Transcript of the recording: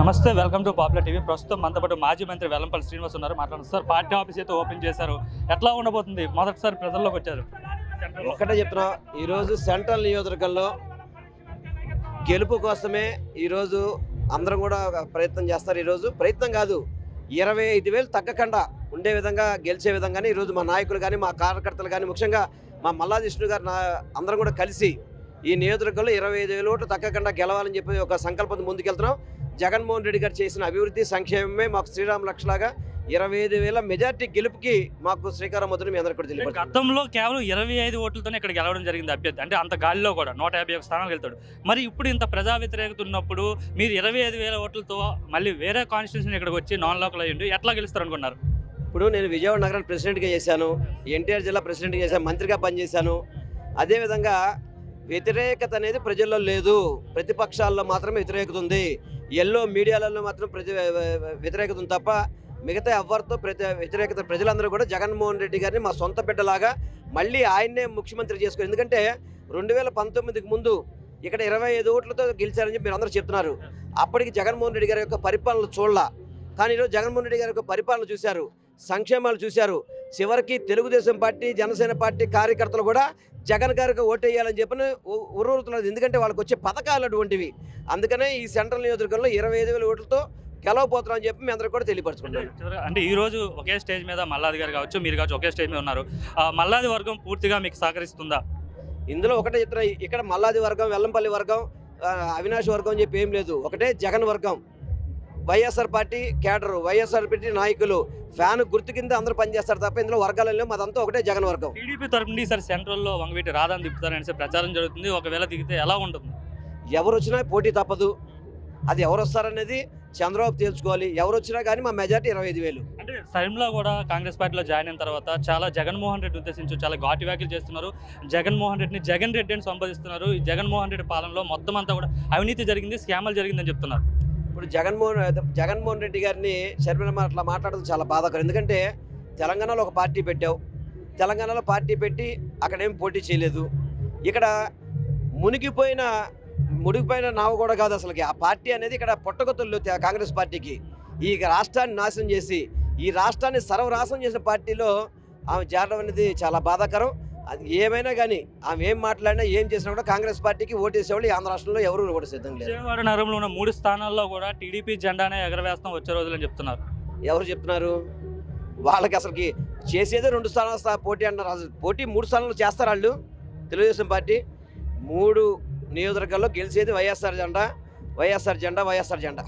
నమస్తే welcome to popular TV. ప్రస్తుతం మనతో పాటు మాజీ మంత్రి వెల్లంపల్లి శ్రీనివాస్ ఉన్నారు. మాట్లాడుతున్నారు. సార్ పార్టీ ఆఫీస్ అయితే ఓపెన్ చేశారు. ఎట్లా ఉండబోతుంది? మొదటిసారి ప్రజల్లోకి వచ్చారు. ఒక్కటే చెప్తున్నా ఈరోజు సెంట్రల్ నియోజకవర్గంలో గెలుపు కోసమే ఈరోజు అందరం కూడా ప్రయత్నం చేస్తారు. ఈరోజు ప్రయత్నం కాదు ఇరవై ఐదు వేలు తగ్గకుండా ఉండే విధంగా గెలిచే విధంగానే ఈరోజు మా నాయకులు కానీ మా కార్యకర్తలు కానీ ముఖ్యంగా మా మల్లాదిష్ణు గారు నా అందరం కూడా కలిసి ఈ నియోజకవర్గంలో ఇరవై ఐదు వేల ఓట్లు తగ్గకుండా గెలవాలని చెప్పి ఒక సంకల్పం ముందుకెళ్తున్నాం. జగన్మోహన్ రెడ్డి గారు చేసిన అభివృద్ధి సంక్షేమమే మాకు శ్రీరామ లక్షలాగా ఇరవై ఐదు వేల మెజార్టీ గెలుపుకి మాకు శ్రీకారం వద్దని మీ అందరికీ తెలియదు గతంలో కేవలం ఇరవై ఐదు ఓట్లతోనే ఇక్కడ గెలవడం జరిగింది అభ్యర్థి. అంటే అంత గాలిలో కూడా నూట యాభై ఒక స్థానాలు వెళ్తాడు. మరి ఇప్పుడు ఇంత ప్రజా వ్యతిరేకత ఉన్నప్పుడు మీరు ఇరవై ఐదు వేల ఓట్లతో మళ్ళీ వేరే కాన్స్టిట్యూషన్ ఇక్కడికి వచ్చి నాన్ లోకల్ అయ్యిండు ఎట్లా గెలుస్తారు అనుకున్నారు ఇప్పుడు నేను విజయవాడ నగరానికి ప్రెసిడెంట్గా చేశాను ఎన్టీఆర్ జిల్లా ప్రెసిడెంట్గా చేశాను మంత్రిగా పనిచేశాను. అదేవిధంగా వ్యతిరేకత అనేది ప్రజల్లో లేదు. ప్రతిపక్షాల్లో మాత్రమే వ్యతిరేకత ఉంది. ఎల్లో మీడియాలలో మాత్రం ప్రజ వ్యతిరేకత ఉంది తప్ప మిగతా ఎవరితో ప్రతి వ్యతిరేకత ప్రజలందరూ కూడా జగన్మోహన్ రెడ్డి గారిని మా సొంత బిడ్డలాగా మళ్ళీ ఆయన్నే ముఖ్యమంత్రి చేసుకుని ఎందుకంటే రెండు వేల పంతొమ్మిదికి ముందు ఇక్కడ ఇరవై ఐదు ఓట్లతో గెలిచారని చెప్పి మీరు అందరూ చెప్తున్నారు. అప్పటికి జగన్మోహన్ రెడ్డి గారి యొక్క పరిపాలన చూడాల. కానీ ఈరోజు జగన్మోహన్ రెడ్డి గారి యొక్క పరిపాలన చూశారు. సంక్షేమాలు చూశారు. చివరికి తెలుగుదేశం పార్టీ జనసేన పార్టీ కార్యకర్తలు కూడా జగన్ గారికి ఓటేయాలని చెప్పని ఉర్రూరుతున్నారు. ఎందుకంటే వాళ్ళకి వచ్చే పథకాలు అటువంటివి. అందుకనే ఈ సెంట్రల్ నియోజకవర్గంలో ఇరవై ఐదు వేల ఓట్లతో గెలవబోతున్నామని చెప్పి మీ అందరికీ కూడా తెలియపరచుకుంటాను చివరగా అంటే ఈ రోజు ఒకే స్టేజ్ మీద మల్లాది గారు కావచ్చు మీరు కావచ్చు ఒకే స్టేజ్ మీద ఉన్నారు. మల్లాది వర్గం పూర్తిగా మీకు సహకరిస్తుందా? ఇందులో ఒకటే చెప్తున్నా ఇక్కడ మల్లాది వర్గం వెల్లంపల్లి వర్గం అవినాష్ వర్గం అని చెప్పి ఏం లేదు. ఒకటే జగన్ వర్గం. YSR party cadre YSR party నాయకులు. ఫ్యాన్ గుర్తు కింద అందరూ పనిచేస్తారు తప్ప ఇందులో వర్గాలు లేవు. మాదంతా ఒకటే జగన్ వర్గం. టీడీపీ తరపు నుండి సార్ సెంట్రల్లో వంగవీటి రాధాని తిప్పుతారనేసి ప్రచారం జరుగుతుంది. ఒకవేళ దిగితే ఎలా ఉంటుంది? ఎవరు వచ్చినా పోటీ తప్పదు. అది ఎవరు వస్తారనేది చంద్రబాబు తేల్చుకోవాలి. ఎవరు వచ్చినా కానీ మా మెజార్టీ ఇరవై ఐదు వేలు. అంటే టైంలో కూడా కాంగ్రెస్ పార్టీలో జాయిన్ అయిన తర్వాత చాలా జగన్మోహన్ రెడ్డి ఉద్దేశించి చాలా ఘాటు వ్యాఖ్యలు చేస్తున్నారు. జగన్మోహన్ రెడ్డిని జగన్ రెడ్డి అని సంబోధిస్తున్నారు. ఈ జగన్మోహన్ రెడ్డి పాలనలో మొత్తం అంతా కూడా అవినీతి జరిగింది స్కామ్లు జరిగిందని చెప్తున్నారు. ఇప్పుడు జగన్మోహన్ జగన్మోహన్ రెడ్డి గారిని షర్మిల అట్లా మాట్లాడడం చాలా బాధాకరం. ఎందుకంటే తెలంగాణలో ఒక పార్టీ పెట్టావు. తెలంగాణలో పార్టీ పెట్టి అక్కడేం పోటీ చేయలేదు. ఇక్కడ మునిగిపోయిన మునిగిపోయిన నావ కూడా కాదు అసలుకి. ఆ పార్టీ అనేది ఇక్కడ పొట్టగొత్తులు కాంగ్రెస్ పార్టీకి. ఈ రాష్ట్రాన్ని నాశనం చేసి ఈ రాష్ట్రాన్ని సర్వనాశనం చేసిన పార్టీలో ఆమె చేరడం అనేది చాలా బాధాకరం. అది ఏమైనా కానీ ఆమె ఏం మాట్లాడినా ఏం చేసినా కూడా కాంగ్రెస్ పార్టీకి ఓటేసేవాళ్ళు ఆంధ్ర రాష్ట్రంలో ఎవరు కూడా సిద్ధం లేదు. విజయవాడ నగరంలో ఉన్న మూడు స్థానాల్లో కూడా టీడీపీ జెండానే ఎగరవేస్తాం వచ్చే రోజులని చెప్తున్నారు. ఎవరు చెప్తున్నారు? వాళ్ళకి అసలుకి చేసేదే రెండు స్థానాల స్థా- పోటీ అంటున్నారు. అసలు పోటీ మూడు స్థానాలు చేస్తారు వాళ్ళు తెలుగుదేశం పార్టీ. మూడు నియోజకవర్గాల్లో గెలిచేది వైఎస్ఆర్ జెండా వైఎస్ఆర్ జెండా వైఎస్ఆర్ జెండా.